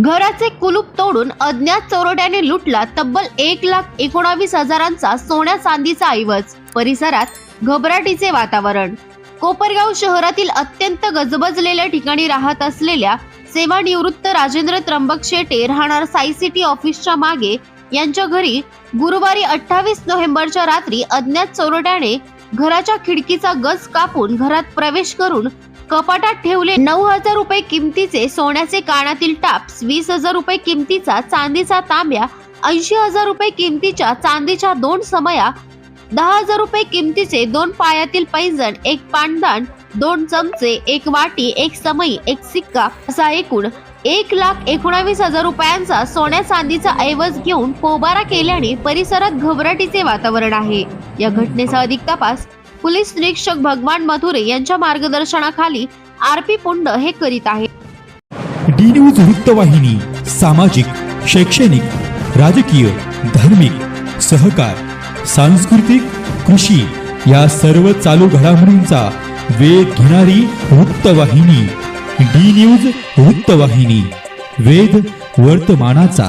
घराचे कुलूप तोडून अज्ञात चोरट्याने लुटला तब्बल एक लाख एकोणावीस हजारांचा सोन्या चांदीचा ऐवज. परिसरात घबराटीचे वातावरण. कोपरगाव शहरातील अत्यंत गजबजलेल्या ठिकाणी राहत असलेल्या सेवानिवृत्त राजेंद्र त्र्यंबक शेटे राहणार साई सिटी ऑफिसच्या मागे यांच्या घरी गुरुवारी अठ्ठावीस नोव्हेंबरच्या रात्री अज्ञात चोरट्याने घराच्या खिडकीचा गज कापून घरात प्रवेश करून कपाटात ठेवले नऊ हजार रुपये किमतीचे सोन्याचे कानातील टाप्स वीस हजार रुपये किमतीचा चांदीचा तांब्या ऐंशी हजार रुपये किमतीच्या चांदीच्या दोन समया दहा हजार रुपये किमतीचे दोन पायातील पैंजण एक पानदान दोन चमचे एक वाटी एक समई एक सिक्का असा एकूण एक लाख एकोणावीस हजार रुपयांचा सोन्या चांदीचा ऐवज घेऊन पोबारा केल्याने परिसरात घबराटीचे वातावरण आहे. या घटनेचा अधिक तपास पोलीस निरीक्षक भगवान मधुरे यांच्या मार्गदर्शनाखाली आरपी पुंड हे करीत आहे डी न्यूज वृत्तवाहिनी सामाजिक शैक्षणिक राजकीय धार्मिक सहकार सांस्कृतिक कृषी या सर्व चालू घडामोडींचा वेध घेणारी वृत्तवाहिनी. डी न्यूज वृत्तवाहिनी वेद वर्तमानाचा.